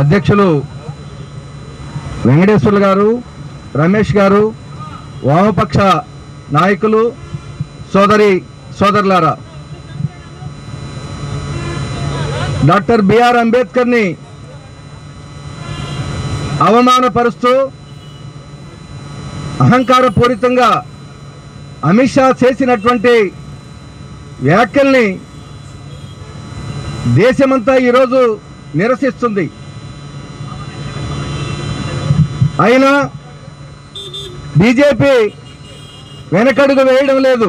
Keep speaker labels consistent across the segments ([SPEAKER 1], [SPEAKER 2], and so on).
[SPEAKER 1] అధ్యక్షులు వెంకటేశ్వర్లు గారు రమేష్ గారు వామపక్ష నాయకులు సోదరి సోదరులారా. డాక్టర్ బిఆర్ అంబేద్కర్ని అవమానపరుస్తూ అహంకారపూరితంగా అమిత్ షా చేసినటువంటి వ్యాఖ్యల్ని దేశమంతా ఈరోజు నిరసిస్తుంది. అయినా బీజేపీ వెనకడుగు వేయడం లేదు.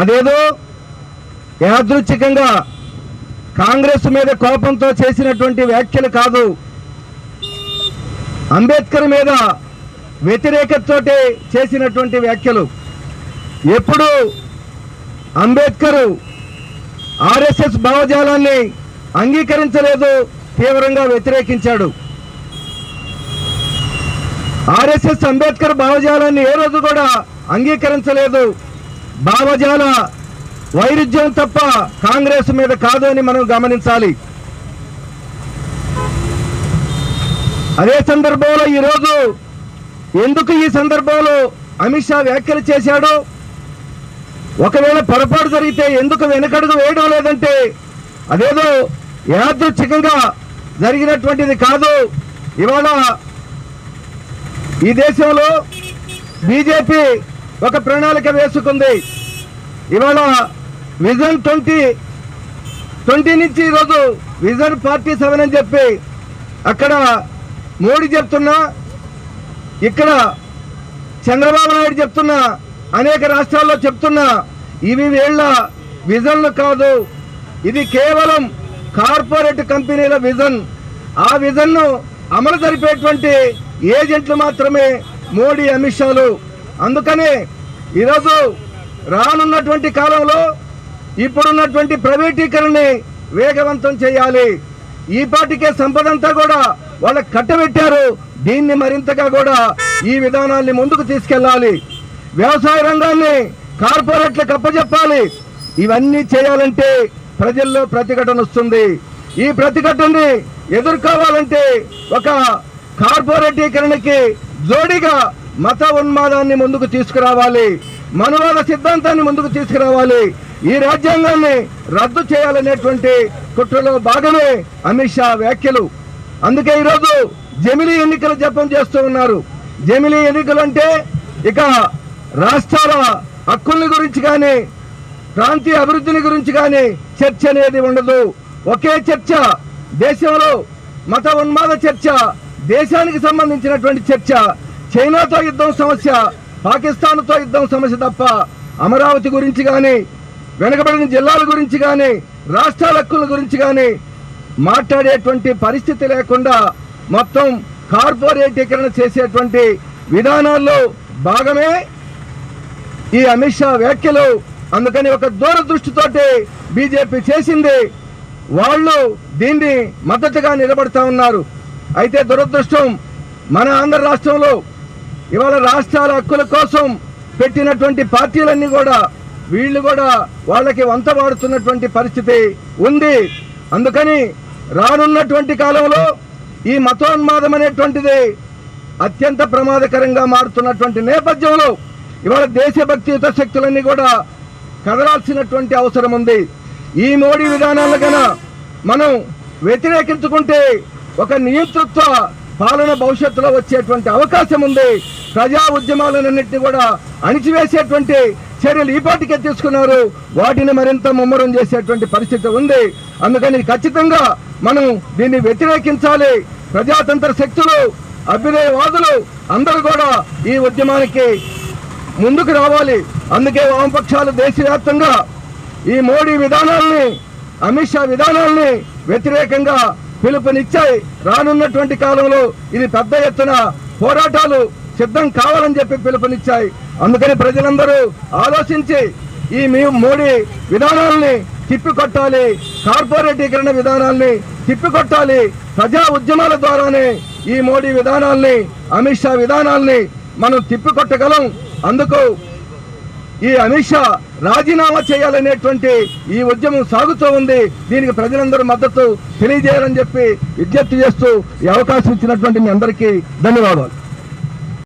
[SPEAKER 1] అదేదో యాదృచ్ఛికంగా కాంగ్రెస్ మీద కోపంతో చేసినటువంటి వ్యాఖ్యలు కాదు. అంబేద్కర్ మీద వ్యతిరేకతతోటి చేసినటువంటి వ్యాఖ్యలు. ఎప్పుడు అంబేద్కర్ ఆర్ఎస్ఎస్ భావజాలాన్ని అంగీకరించలేదు తీవ్రంగా వ్యతిరేకించాడు. ఆర్ఎస్ఎస్ అంబేద్కర్ భావజాలాన్ని ఏ రోజు కూడా అంగీకరించలేదు. భావజాల వైరుధ్యం తప్ప కాంగ్రెస్ మీద కాదు అని మనం గమనించాలి. అదే సందర్భంలో ఈరోజు ఎందుకు ఈ సందర్భంలో అమిత్ షా వ్యాఖ్యలు చేశాడు? ఒకవేళ పొరపాటు జరిగితే ఎందుకు వెనకడుగు వేయడం లేదంటే అదేదో యాదృచ్ఛికంగా జరిగినటువంటిది కాదు. ఇవాళ ఈ దేశంలో బీజేపీ ఒక ప్రణాళిక వేసుకుంది. ఇవాళ విజన్ ట్వంటీ ట్వంటీ నుంచి ఈరోజు విజన్ పార్టీ సెవెన్ అని చెప్పి అక్కడ మోడీ చెప్తున్నా ఇక్కడ చంద్రబాబు నాయుడు చెప్తున్నా అనేక రాష్ట్రాల్లో చెప్తున్నా ఇవి వీళ్ళ విజన్లు కాదు. ఇది కేవలం కార్పొరేట్ కంపెనీల విజన్. ఆ విజన్ను అమలు జరిపేటువంటి ఏజెంట్లు మాత్రమే మోడీ అమిత్ షాలు అందుకనే ఈరోజు రానున్నటువంటి కాలంలో ఇప్పుడున్నటువంటి ప్రైవేటీకరణని వేగవంతం చేయాలి. ఈ పాటికే సంపద అంతా కూడా వాళ్ళకి కట్టబెట్టారు. దీన్ని మరింతగా కూడా ఈ విధానాన్ని ముందుకు తీసుకెళ్ళాలి. వ్యవసాయ రంగాన్ని కార్పొరేట్లకు అప్పచెప్పాలి ఇవన్నీ చేయాలంటే ప్రజల్లో ప్రతిఘటన వస్తుంది. ఈ ప్రతిఘటనని ఎదుర్కోవాలంటే ఒక కార్పొరేటీకరణకి జోడిగా మత ఉన్మాదాన్ని ముందుకు తీసుకురావాలి మనువాద సిద్ధాంతాన్ని ముందుకు తీసుకురావాలి ఈ రాజ్యాంగాన్ని రద్దు చేయాలనేటువంటి కుట్రలో భాగమే అమిత్ షా వ్యాఖ్యలు. అందుకే ఈరోజు జమిలీ ఎన్నికలు జపం చేస్తూ ఉన్నారు. జమిలీ ఎన్నికలు అంటే ఇక రాష్ట్రాల హక్కుల్ని గురించి కానీ ప్రాంతీయ అభివృద్ధిని గురించి కానీ చర్చ అనేది ఉండదు. ఒకే చర్చ దేశంలో మత ఉన్మాద చర్చ దేశానికి సంబంధించినటువంటి చర్చ చైనాతో యుద్ధం సమస్య పాకిస్తాన్తో యుద్ధం సమస్య తప్ప అమరావతి గురించి కానీ వెనుకబడిన జిల్లాల గురించి కానీ రాష్ట్రాల హక్కుల గురించి కానీ మాట్లాడేటువంటి పరిస్థితి లేకుండా మొత్తం కార్పొరేటీకరణ చేసేటువంటి విధానాల్లో భాగమే ఈ అమిత్ షా వ్యాఖ్యలు. అందుకని ఒక దూరదృష్టితోటి బీజేపీ చేసింది. వాళ్ళు దీన్ని మద్దతుగా నిలబడతా ఉన్నారు. అయితే దురదృష్టం మన ఆంధ్ర రాష్ట్రంలో ఇవాళ రాష్ట్రాల హక్కుల కోసం పెట్టినటువంటి పార్టీలన్నీ కూడా వీళ్ళు కూడా వాళ్ళకి వంత వాడుతున్నటువంటి పరిస్థితి ఉంది. అందుకని రానున్నటువంటి కాలంలో ఈ మతోన్మాదం అనేటువంటిది అత్యంత ప్రమాదకరంగా మారుతున్నటువంటి నేపథ్యంలో ఇవాళ దేశభక్తియుత శక్తులన్నీ కూడా కదలాల్సినటువంటి అవసరం ఉంది. ఈ మోడీ విధానాలను గన మనం వ్యతిరేకించుకుంటే ఒక నియంతృత్వ పాలన భవిష్యత్తులో వచ్చేటువంటి అవకాశం ఉంది. ప్రజా ఉద్యమాలన్నింటినీ కూడా అణిచివేసేటువంటి చర్యలు ఈపాటికే తీసుకున్నారు. వాటిని మరింత ముమ్మరం చేసేటువంటి పరిస్థితి ఉంది. అందుకని ఖచ్చితంగా మనం దీన్ని వ్యతిరేకించాలి. ప్రజాతంత్ర శక్తులు అభ్యుదయవాదులు అందరూ కూడా ఈ ఉద్యమానికి ముందుకు రావాలి. అందుకే వామపక్షాలు దేశవ్యాప్తంగా ఈ మోడీ విధానాల్ని అమిత్ షా విధానాల్ని వ్యతిరేకంగా పిలుపునిచ్చాయి. రానున్నటువంటి కాలంలో ఇది పెద్ద ఎత్తున పోరాటాలు సిద్ధం కావాలని చెప్పి పిలుపునిచ్చాయి. అందుకని ప్రజలందరూ ఆలోచించి ఈ మీ మోడీ విధానాల్ని తిప్పికొట్టాలి. కార్పొరేటీకరణ విధానాల్ని తిప్పికొట్టాలి. ప్రజా ఉద్యమాల ద్వారానే ఈ మోడీ విధానాల్ని అమిత్ షా విధానాల్ని మనం తిప్పికొట్టగలం. అందుకు ఈ అమిత్ షా రాజీనామా చేయాలనేటువంటి ఈ ఉద్యమం సాగుతూ ఉంది. దీనికి ప్రజలందరూ మద్దతు తెలియజేయాలని చెప్పి విజ్ఞప్తి చేస్తూ ఈ అవకాశం ఇచ్చినటువంటి మీ అందరికీ ధన్యవాదాలు.